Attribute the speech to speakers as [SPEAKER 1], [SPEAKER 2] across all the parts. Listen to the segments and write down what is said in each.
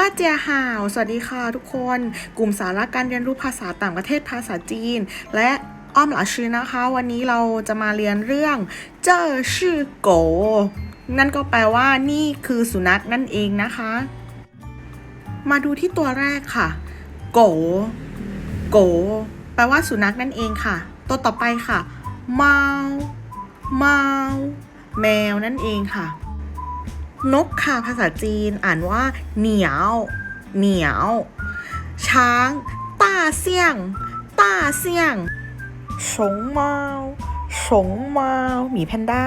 [SPEAKER 1] ต้าเจียฮาว สวัสดีค่ะทุกคน กลุ่มสาระการเรียนรู้ภาษาต่างประเทศภาษาจีน และอ้อมหลาชื่อนะคะ วันนี้เราจะมาเรียนเรื่อง เจ้าชื่อโก นั่นก็แปลว่านี่คือสุนัขนั่นเองนะคะ มาดูที่ตัวแรกค่ะ โก โก แปลว่าสุนัขนั่นเองค่ะ ตัวต่อไปค่ะเมาเมาแมวนั่นเองค่ะ นกค่ะภาษาจีนอ่านว่า เหนียว เหนียว ช้าง ต้าเสี่ยง ต้าเสี่ยงฉงเมาฉงเมาหมีแพนด้า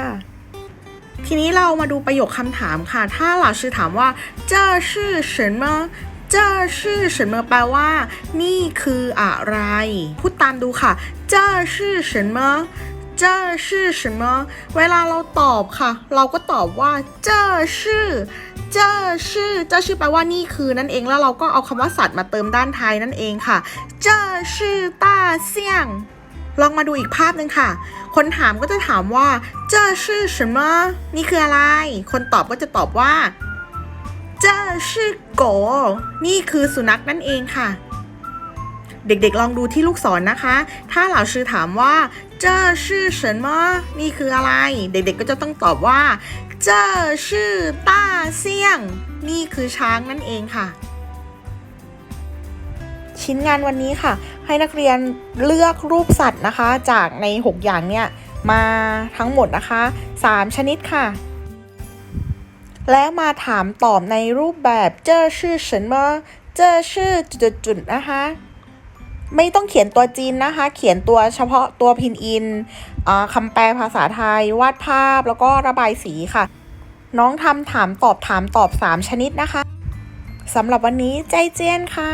[SPEAKER 1] ทีนี้เรามาดูประโยคคำถามค่ะ ถ้าห老师ถามว่า这是什么这是什么แปลว่า นี่คืออะไร พูดตามดูค่ะ这是什么 这是什么เวลาเราตอบค่ะ เราก็ตอบว่า这是这是这是แปลว่านี่คือนั่นเอง แล้วเราก็เอาคำว่าสัตว์มาเติมด้านท้ายนั่นเองค่ะ这是大象ลองมาดูอีกภาพหนึ่งค่ะ คนถามก็จะถามว่า这是什么นี่คืออะไร คนตอบก็จะตอบว่า这是狗นี่คือสุนัขนั่นเองค่ะ เด็กๆ ลองดูที่ลูกศรนะคะ ถ้าเหล่าชื่อถามว่า 这是什么นี่คืออะไร เด็กๆ ก็จะต้องตอบว่า这是大象นี่คือช้างนั่นเองค่ะ ชิ้นงานวันนี้ค่ะ ให้นักเรียนเลือกรูปสัตว์นะคะ จากใน 6 อย่างเนี่ยมาทั้งหมดนะคะ 3 ชนิดค่ะ แล้วมาถามตอบในรูปแบบเจ้าชื่อ什么เจ้าชื่อจุดๆๆนะคะ ไม่ต้องเขียนตัวจีนนะคะ เขียนตัวเฉพาะตัวพินอินอคำแปลภาษาไทย วาดภาพแล้วก็ระบายสีค่ะ น้องทำถามตอบถามตอบ 3 ชนิดนะคะสำหรับวันนี้ใจเจียนค่ะ